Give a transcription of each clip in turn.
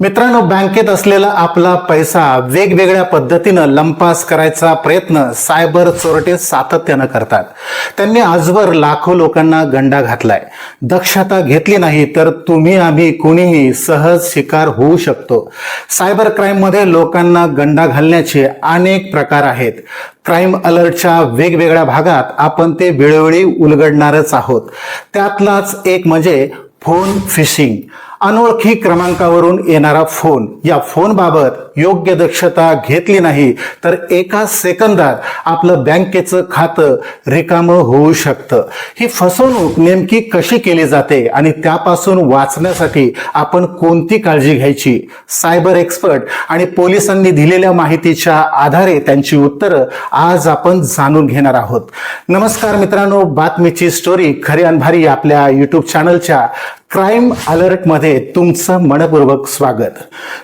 मित्रांनो बँकेत असलेला आपला पैसा वेगवेगळ्या पद्धतीनं लंपास करायचा प्रयत्न सायबर चोरटे सातत्यानं करतात. त्यांनी आजवर लाखो लोकांना गंडा घातलाय. दक्षता घेतली नाही तर तुम्ही आम्ही कुणीही सहज शिकार होऊ शकतो. सायबर क्राईममध्ये लोकांना गंडा घालण्याचे अनेक प्रकार आहेत. क्राईम अलर्टच्या वेगवेगळ्या भागात आपण ते वेळोवेळी उलगडणारच आहोत. त्यातलाच एक म्हणजे फोन फिशिंग. अनोळखी क्रमांकावरून येणारा फोन. या फोनबाबत योग्य दक्षता घेतली नाही तर एका सेकंदात आपलं बँकेचं खातं रिकामं होऊ शकतं. ही फसवणूक नेमकी कशी केली जाते आणि त्यापासून वाचण्यासाठी आपण कोणती काळजी घ्यायची? सायबर एक्सपर्ट आणि पोलिसांनी दिलेल्या माहितीच्या आधारे त्यांची उत्तरं आज आपण जाणून घेणार आहोत. नमस्कार मित्रांनो बातमीची स्टोरी खरी अनभारी आपल्या युट्यूब चॅनलच्या क्राईम अलर्टमध्ये तुमचं मनपूर्वक स्वागत.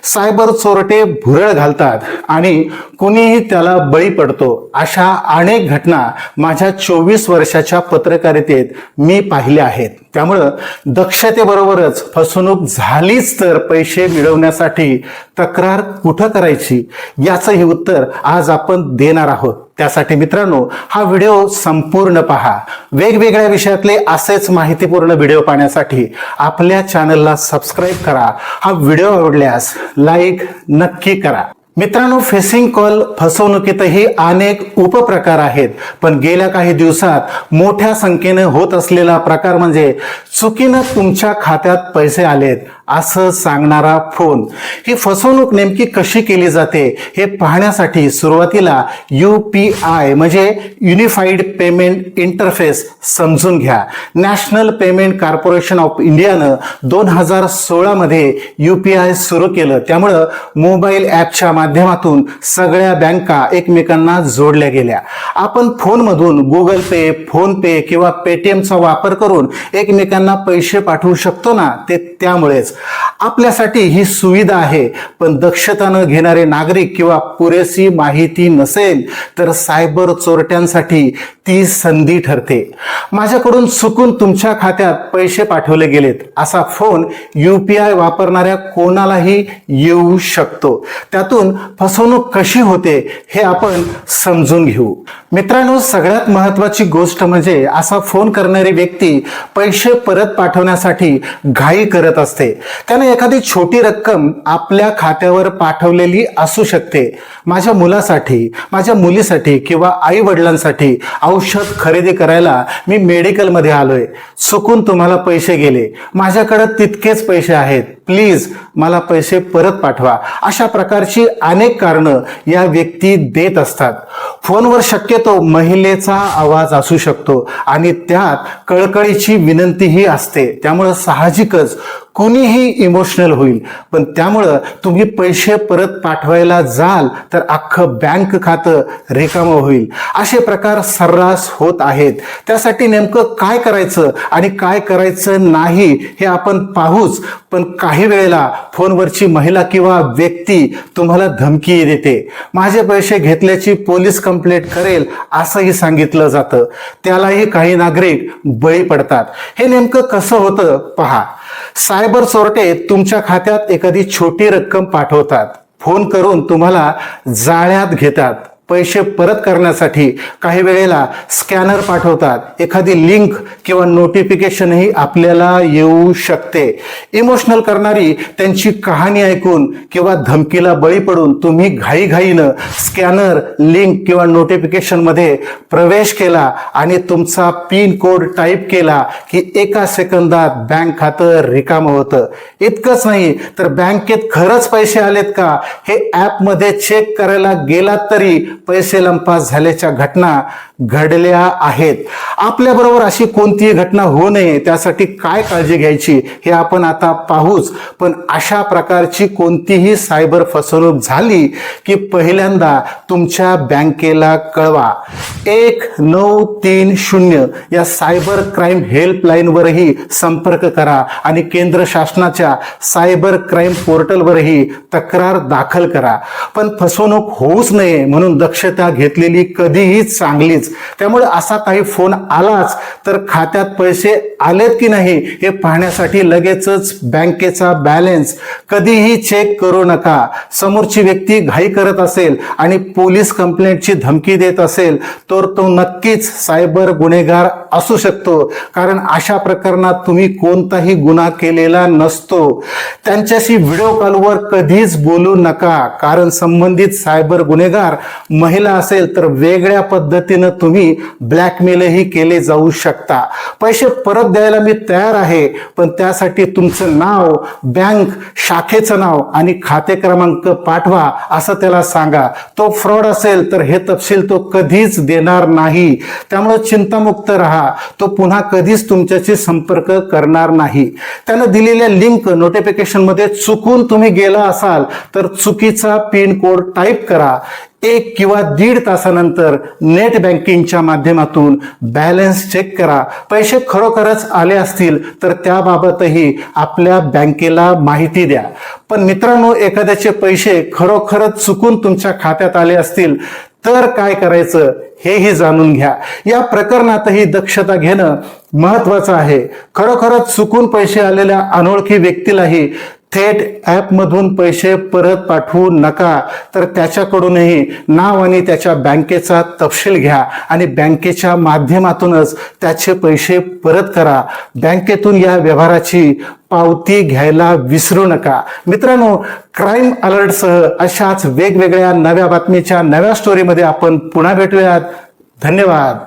सायबर चोरटे भुरळ घालतात आणि कुणीही त्याला बळी पडतो अशा अनेक घटना माझ्या चोवीस वर्षाच्या पत्रकारितेत मी पाहिल्या आहेत. त्यामुळं दक्षतेबरोबरच फसवणूक झालीच तर पैसे मिळवण्यासाठी तक्रार कुठं करायची? याचंही उत्तर आज आपण देणार आहोत. त्यासाठी मित्रांनो हा व्हिडिओ संपूर्ण पहा. वेगवेगळ्या विषयातले असेच माहितीपूर्ण व्हिडिओ पाहण्यासाठी आपल्या चॅनलला सबस्क्राईब करा. हा व्हिडिओ आवडल्यास लाईक नक्की करा. मित्रांनो फेसिंग कॉल फसवणुकीतही अनेक उपप्रकार आहेत पण गेल्या काही दिवसात मोठ्या संख्येने होत असलेला प्रकार म्हणजे चुकीनं तुमच्या खात्यात पैसे आलेत असं सांगणारा फोन. ही फसवणूक नेमकी कशी केली जाते हे पाहण्यासाठी सुरुवातीला यू पी आय म्हणजे युनिफाईड पेमेंट इंटरफेस समजून घ्या. नॅशनल पेमेंट कॉर्पोरेशन ऑफ इंडियानं दोन हजार सोळामध्ये यू पी आय सुरू केलं. त्यामुळं मोबाईल ॲपच्या माध्यमातून सगळ्या बँका एकमेकांना जोडल्या गेल्या. आपण फोनमधून गुगल पे फोनपे किंवा पेटीएमचा वापर करून एकमेकांना पैसे पाठवू शकतो ना ते त्यामुळेच आपल्यासाठी ही सुविधा आहे. पण दक्षता न घेणारे नागरिक किंवा पुरेशी माहिती नसेल तर सायबर चोरट्यांसाठी ती संधी ठरते. माझ्याकडून चुकून तुमच्या खात्यात पैसे पाठवले गेलेत. असा फोन यू पी आय वापरणाऱ्या कोणालाही येऊ शकतो. त्यातून फसवणूक कशी होते हे आपण समजून घेऊ. मित्रांनो सगळ्यात महत्वाची गोष्ट म्हणजे असा फोन करणारी व्यक्ती पैसे परत पाठवण्यासाठी घाई करत असते. त्याने एखादी छोटी रक्कम आपल्या खात्यावर पाठवलेली असू शकते. माझ्या मुलासाठी माझ्या मुलीसाठी किंवा आई वडिलांसाठी औषध खरेदी करायला मी मेडिकलमध्ये आलोय. चुकून तुम्हाला पैसे गेले. माझ्याकडे तितकेच पैसे आहेत. प्लीज मला पैसे परत पाठवा. अशा प्रकारची अनेक कारणं या व्यक्ती देत असतात. फोनवर शक्यतो महिलेचा आवाज असू शकतो आणि त्यात कळकळीची विनंतीही असते. त्यामुळं साहजिकच कोणीही इमोशनल होईल. पण त्यामुळं तुम्ही पैसे परत पाठवायला जाल तर अख्खं बँक खातं रिकामं होईल. असे प्रकार सर्रास होत आहेत. त्यासाठी नेमकं काय करायचं आणि काय करायचं नाही हे आपण पाहूच. पण काही वेळेला फोनवरची महिला किंवा व्यक्ती तुम्हाला धमकी देते. माझे पैसे घेतल्याची पोलीस कंप्लेंट करेल असंही सांगितलं जातं. त्यालाही काही नागरिक बळी पडतात. हे नेमकं कसं होतं? पहा. सायबर चोरटे तुमच्या खात्यात एखादी छोटी रक्कम पाठवतात. फोन करून तुम्हाला जाळ्यात घेतात. पैसे परत करण्यासाठी काही वेळेला स्कॅनर पाठवतात. एखादी लिंक किंवा नोटिफिकेशनही आपल्याला येऊ शकते. इमोशनल करणारी त्यांची कहाणी ऐकून किंवा धमकीला बळी पडून तुम्ही घाईघाईनं स्कॅनर लिंक किंवा नोटिफिकेशनमध्ये प्रवेश केला आणि तुमचा पिन कोड टाईप केला की एका सेकंदात बँक खातं रिकामं होतं. इतकंच नाही तर बँकेत खरंच पैसे आलेत का? हे ॲपमध्ये चेक करायला गेलात तरी पैसे लंपास झाल्याच्या घटना घडल्या आहेत. आपल्याबरोबर अशी कोणतीही घटना होऊ नये त्यासाठी काय काळजी घ्यायची हे आपण आता पाहूच. पण अशा प्रकारची कोणतीही सायबर फसवणूक झाली की पहिल्यांदा तुमच्या बँकेला कळवा. एक नऊ तीन शून्य या सायबर क्राईम हेल्पलाईनवरही संपर्क करा आणि केंद्र शासनाच्या सायबर क्राईम पोर्टलवरही तक्रार दाखल करा. पण फसवणूक होऊच नये म्हणून दक्ष दक्षता घेतलेली कधीही चांगलीच. त्यामुळे असा काही फोन आलाच तर खात्यात पैसे आलेत की नाही हे पाहण्यासाठी लगेचच बँकेचा बॅलेन्स. कधीही चेक करू नका. समोरची व्यक्ती घाई करत असेल आणि पोलीस कंप्लेंटची धमकी देत असेल तर तो नक्कीच सायबर गुन्हेगार असू शकतो. कारण अशा प्रकरणात तुम्ही कोणताही गुन्हा केलेला नसतो. त्यांच्याशी व्हिडिओ कॉलवर कधीच बोलू नका. कारण संबंधित सायबर गुन्हेगार महिला असेल तर वेगळ्या पद्धतीनं तुम्ही ब्लॅकमेलही केले जाऊ शकता. पैसे परत द्यायला मी तयार आहे पण त्यासाठी तुमचं नाव बँक शाखेचं नाव आणि खाते क्रमांक पाठवा असं त्याला सांगा. तो फ्रॉड असेल तर हे तपशील तो कधीच देणार नाही. त्यामुळे चिंतामुक्त राहा. तो पुन्हा कधीच तुमच्याशी संपर्क करणार नाही. त्यानं दिलेल्या लिंक नोटिफिकेशनमध्ये चुकून तुम्ही गेला असाल तर चुकीचा पिन कोड टाईप करा. एक किंवा दीड तासानंतर नेट बँकिंगच्या माध्यमातून बॅलन्स चेक करा. पैसे खरोखरच आले असतील तर त्याबाबतही आपल्या बँकेला माहिती द्या. पण मित्रांनो एखाद्याचे पैसे खरोखरच चुकून तुमच्या खात्यात आले असतील तर काय करायचं हेही जाणून घ्या. या प्रकरणातही दक्षता घेणं महत्वाचं आहे. खरोखरच चुकून पैसे आलेल्या अनोळखी व्यक्तीलाही थेट ॲपमधून पैसे परत पाठवू नका. तर त्याच्याकडूनही नाव आणि त्याच्या बँकेचा तपशील घ्या आणि बँकेच्या माध्यमातूनच त्याचे पैसे परत करा. बँकेतून या व्यवहाराची पावती घ्यायला विसरू नका. मित्रांनो क्राईम अलर्टसह अशाच वेगवेगळ्या नव्या बातमीच्या नव्या स्टोरीमध्ये आपण पुन्हा भेटूयात. धन्यवाद.